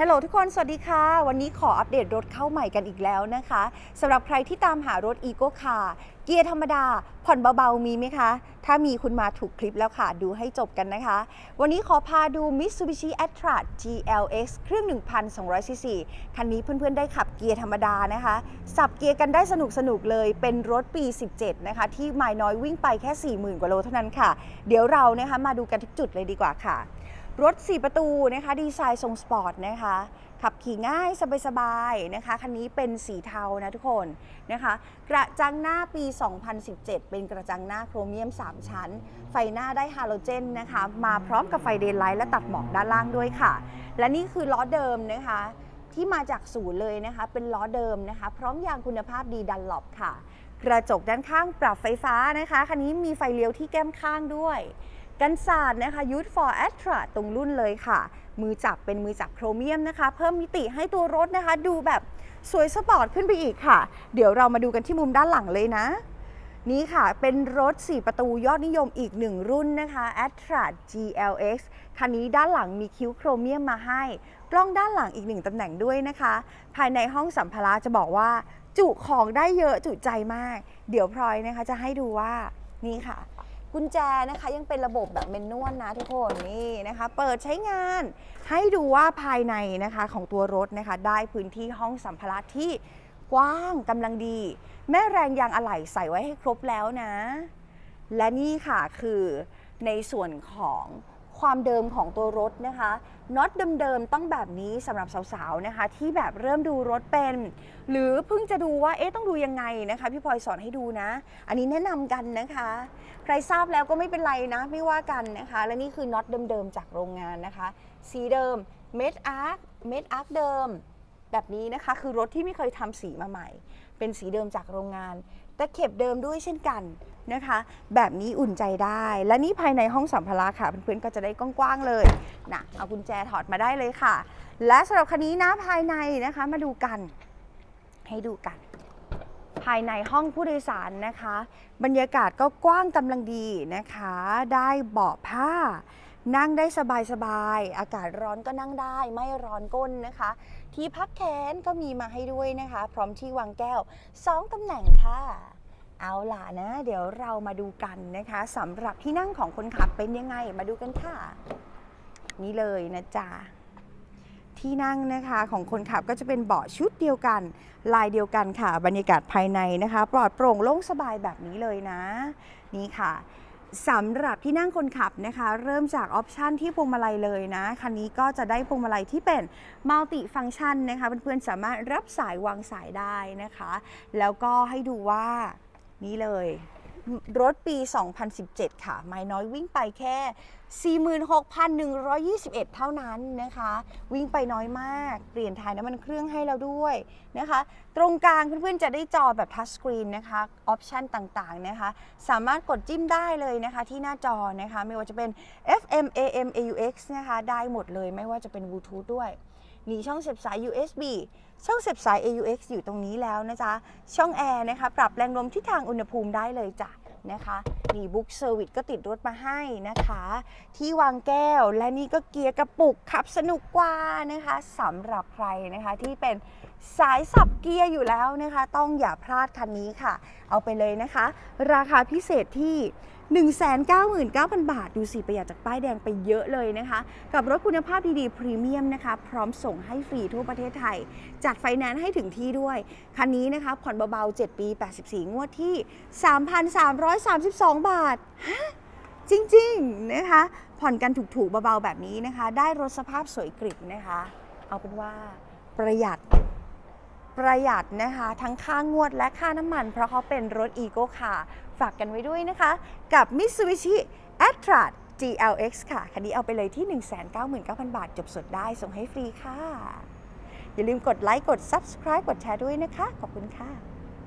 ฮัลโหลทุกคน สวัสดีค่ะ วันนี้ขออัปเดตรถเข้าใหม่กันอีกแล้วนะคะสำหรับใครที่ตามหารถ e ีโก้คาเกียร์ธรรมดา ผ่อนเบาๆ มีไหมคะ ถ้ามีคุณมาถูกคลิปแล้วค่ะ ดูให้จบกันนะคะ วันนี้ขอพาดู Mitsubishi a t r a GLX เครื่อง 1,200ซีซีคันนี้เพื่อนๆ ได้ขับเกียร์ธรรมดานะคะ สับเกียร์กันได้สนุกๆเลย เป็นรถปี 17 นะคะ ที่ไมล์น้อยวิ่งไปแค่ 40,000 กว่าโลเท่านั้นค่ะ เดี๋ยวเรานะคะมาดูกันทุกจุดเลยดีกว่าค่ะ รถ 4 ประตูนะคะดีไซน์ทรงสปอร์ตนะคะขับขี่ง่ายสบายๆนะคะคันนี้เป็นสีเทานะทุกคนนะคะ กระจังหน้าปี 2017 เป็นกระจังหน้าโครเมียม 3 ชั้น ไฟหน้าได้ฮาโลเจนนะคะ มาพร้อมกับไฟเดย์ไลท์และตัดหมอกด้านล่างด้วยค่ะ และนี่คือล้อเดิมนะคะที่มาจากศูนย์เลยนะคะ เป็นล้อเดิมนะคะ พร้อมยางคุณภาพดีดันหลบค่ะ กระจกด้านข้างปรับไฟฟ้านะคะ คันนี้มีไฟเลี้ยวที่แก้มข้างด้วย กันศาสตร์นะคะยูท for a t r a ตรงรุ่นเลยค่ะ มือจับเป็นมือจับโครเมียมนะคะ เพิ่มมิติให้ตัวรถนะคะ ดูแบบสวยสปอร์ตขึ้นไปอีกค่ะ เดี๋ยวเรามาดูกันที่มุมด้านหลังเลยนะนี่ค่ะ เป็นรถ 4 ประตูยอดนิยมอีกหนึ่งรุ่นนะคะ a t r a GLX คันนี้ด้านหลังมีคิ้วโครเมียมมาให้ กล้องด้านหลังอีกหนึ่งตำแหน่งด้วยนะคะ ภายในห้องสัมภาระจะบอกว่า จุของได้เยอะจุใจมาก เดี๋ยวพลอยนะคะจะให้ดูว่านี่ค่ะ กุญแจนะคะยังเป็นระบบแบบเมนนวลนะทุกคนนี่นะคะ เปิดใช้งานให้ดูว่าภายในนะคะของตัวรถนะคะได้พื้นที่ห้องสัมภาระที่กว้างกำลังดี แม่แรงยางอะไหล่ใส่ไว้ให้ครบแล้วนะ และนี่ค่ะคือในส่วนของ ความเดิมของตัวรถนะคะน็อตเดิมๆต้องแบบนี้สำหรับสาวๆนะคะที่แบบเริ่มดูรถเป็น หรือเพิ่งจะดูว่าเอ๊ะต้องดูยังไงนะคะพี่พลอยสอนให้ดูนะ อันนี้แนะนำกันนะคะ ใครทราบแล้วก็ไม่เป็นไรนะไม่ว่ากันนะคะ และนี่คือน็อตเดิมๆจากโรงงานนะคะ สีเดิมเม็ดอาร์คเม็ดอาร์คเดิม แบบนี้นะคะคือรถที่ไม่เคยทำสีมาใหม่ เป็นสีเดิมจากโรงงาน ตะเข็บเดิมด้วยเช่นกันนะคะ แบบนี้อุ่นใจได้ และนี่ภายในห้องสัมภาระค่ะ เพื่อนๆก็จะได้กว้างๆเลยนะเอากุญแจถอดมาได้เลยค่ะ และสำหรับคันนี้นะภายในนะคะมาดูกัน ให้ดูกัน ภายในห้องผู้โดยสารนะคะ บรรยากาศก็กว้างกำลังดีนะคะ ได้เบาะผ้า นั่งได้สบายๆ อากาศร้อนก็นั่งได้ ไม่ร้อนก้นนะคะ ที่พักแขนก็มีมาให้ด้วยนะคะ พร้อมที่วางแก้ว 2ตำแหน่งค่ะ เอาล่ะนะ เดี๋ยวเรามาดูกันนะคะสำหรับที่นั่งของคนขับเป็นยังไง มาดูกันค่ะ นี่เลยนะจ๊ะที่นั่งนะคะของคนขับก็จะเป็นเบาะชุดเดียวกัน ลายเดียวกันค่ะ บรรยากาศภายในนะคะ ปลอดโปร่งโล่งสบายแบบนี้เลยนะ นี่ค่ะ สำหรับที่นั่งคนขับนะคะ เริ่มจากออปชันที่พวงมาลัยเลยนะ คันนี้ก็จะได้พวงมาลัยที่เป็นมัลติฟังก์ชันนะคะเพื่อนๆสามารถรับสายวางสายได้นะคะ แล้วก็ให้ดูว่านี่เลย รถปี 2017 ค่ะ ไม่น้อยวิ่งไปแค่ 46,121 เท่านั้นนะคะ วิ่งไปน้อยมาก เปลี่ยนถ่ายน้ำมันเครื่องให้แล้วด้วยนะคะ ตรงกลางเพื่อนๆจะได้จอแบบทัชสกรีนนะคะ ออปชันต่างๆนะคะ สามารถกดจิ้มได้เลยนะคะที่หน้าจอนะคะ ไม่ว่าจะเป็น FM AM AUX นะคะ ได้หมดเลยไม่ว่าจะเป็นบลูทูธด้วย มีช่องเสียบสาย USB ช่องเสียบสาย AUX อยู่ตรงนี้แล้วนะจ๊ะ ช่องแอร์นะคะ ปรับแรงลมทิศทางอุณหภูมิได้เลยจ้ะนะคะนี่บุ๊กเซอร์วิสก็ติดรถมาให้นะคะ ที่วางแก้วและนี่ก็เกียร์กระปุกขับสนุกกว่านะคะสำหรับใครนะคะที่เป็นสายสับเกียร์อยู่แล้วนะคะ ต้องอย่าพลาดคันนี้ค่ะ เอาไปเลยนะคะ ราคาพิเศษที่ 199,000 บาท ดูสิประหยัดจากป้ายแดงไปเยอะเลยนะคะ กับรถคุณภาพดีๆ พรีเมียมนะคะ พร้อมส่งให้ฟรีทั่วประเทศไทย จัดไฟแนนซ์ให้ถึงที่ด้วย คันนี้นะคะ ผ่อนเบาๆ 7 ปี 84 งวดที่ 3,332 บาทฮะจริงๆนะคะ ผ่อนกันถูกๆเบาๆแบบนี้นะคะ ได้รถสภาพสวยกริบนะคะ เอาเป็นว่าประหยัด ประหยัดนะคะ ทั้งค่างวดและค่าน้ำมัน เพราะเขาเป็นรถอีโก้ค่ะ ฝากกันไว้ด้วยนะคะ กับ Mitsubishi a t r a GLX ค่ะ คันนี้เอาไปเลยที่ 199,000 บาท จบสดได้ส่งให้ฟรีค่ะ อย่าลืมกดไลค์กด Subscribe กดแชร์ด้วยนะคะ ขอบคุณค่ะ